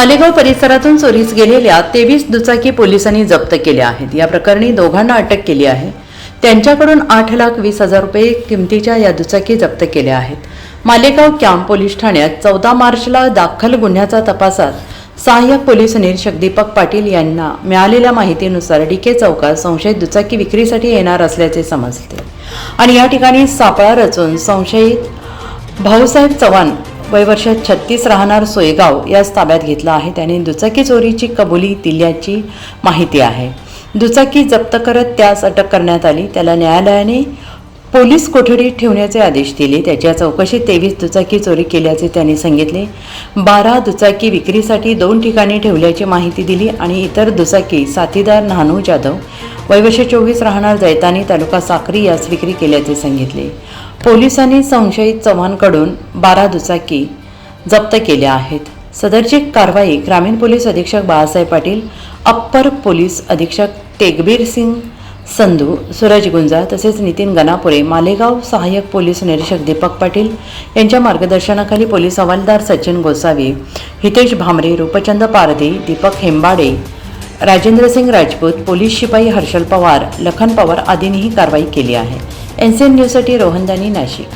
मालेगाव परिसरातून चोरीस गेलेल्या तेवीस दुचाकी पोलिसांनी जप्त केल्या आहेत. या प्रकरणी दोघांना अटक केली आहे. त्यांच्याकडून आठ लाख वीस हजार रुपये किमतीच्या या दुचाकी जप्त केल्या आहेत. मालेगाव कॅम्प पोलीस ठाण्यात चौदा मार्चला दाखल गुन्ह्याचा तपासात सहाय्यक पोलीस निरीक्षक दीपक पाटील यांना मिळालेल्या माहितीनुसार डीके चौकात संशयित दुचाकी विक्रीसाठी येणार असल्याचे समजते. आणि या ठिकाणी सापळा रचून संशयित भाऊसाहेब चव्हाण वयवर्षात छत्तीस राहणार सोयगाव याच ताब्यात घेतला आहे. त्याने दुचाकी चोरीची कबुली दिल्याची माहिती आहे. दुचाकी जप्त करत त्यास अटक करण्यात आली. त्याला न्यायालयाने पोलीस कोठडीत ठेवण्याचे आदेश दिले. त्याच्या चौकशीत तेवीस दुचाकी चोरी केल्याचे त्यांनी सांगितले. बारा दुचाकी विक्रीसाठी दोन ठिकाणी ठेवल्याची माहिती दिली आणि इतर दुचाकी साथीदार नानू जाधव वयवर्ष चोवीस राहणार जैतानी तालुका साक्री यास विक्री केल्याचे सांगितले. पोलिसांनी संशयित चव्हाणकडून बारा दुचाकी जप्त केल्या आहेत. सदरची कारवाई ग्रामीण पोलीस अधीक्षक बाळासाहेब पाटील अप्पर पोलीस अधीक्षक तेगबीर सिंग संधू सूरज गुंजा तसेच नितीन गणापुरे मालेगाव सहाय्यक पोलीस निरीक्षक दीपक पाटील यांच्या मार्गदर्शनाखाली पोलीस हवालदार सचिन गोसावी हितेश भामरे रूपचंद पारधी दीपक हेंबाडे राजेंद्र सिंग राजपूत पोलीस शिपाई हर्षल पवार लखन पवार आदींनी ही कारवाई केली आहे. एन सी एन न्यूजसाठी रोहनदानी नाशिक.